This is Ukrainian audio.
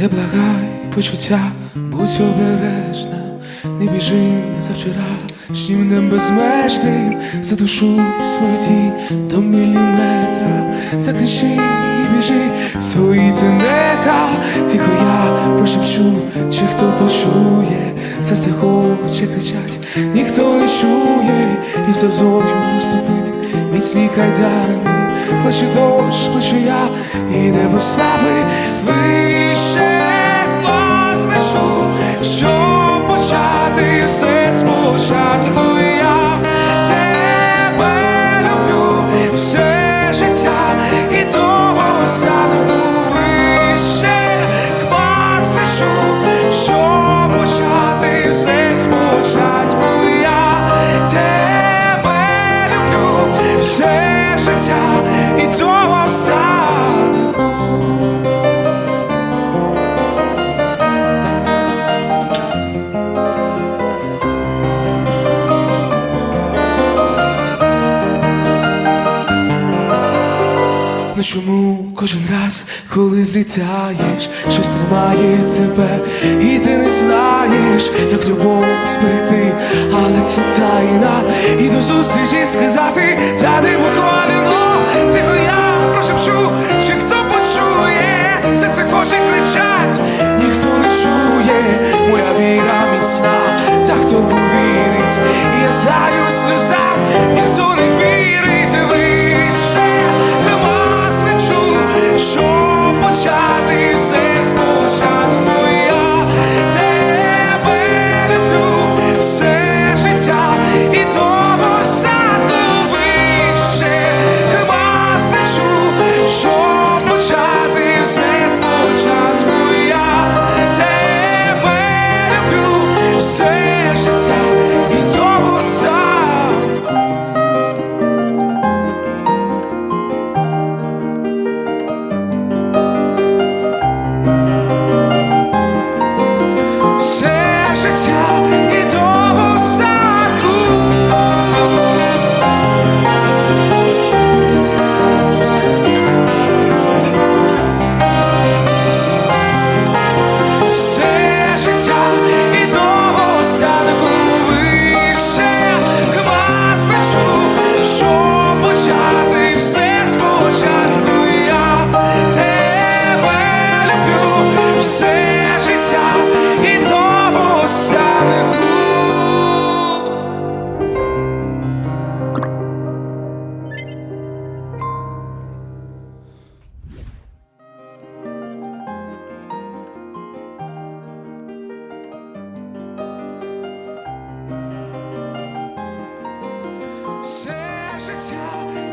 Не благай почуття, будь обережна, не біжи за вчорашнім днем безмежним, за душу свою тінь до міліметра, закричи і біжи. Свої тенета, тихо я прошепчу, чи хто почує, серце хоче кричать, ніхто не чує, і сльозою проступити міцні кайдани, плачу дощ, плачу я, і небо саби вище. Клас щоб почати все спочатку Ну чому кожен раз, коли злітаєш, щось тримає тебе, і ти не знаєш, як любов зберегти, але це тайна, і до зустрічі сказати, та не буквально, тихо я прошепчу, чи хто почує, серце хоче кричать, say 谁是他？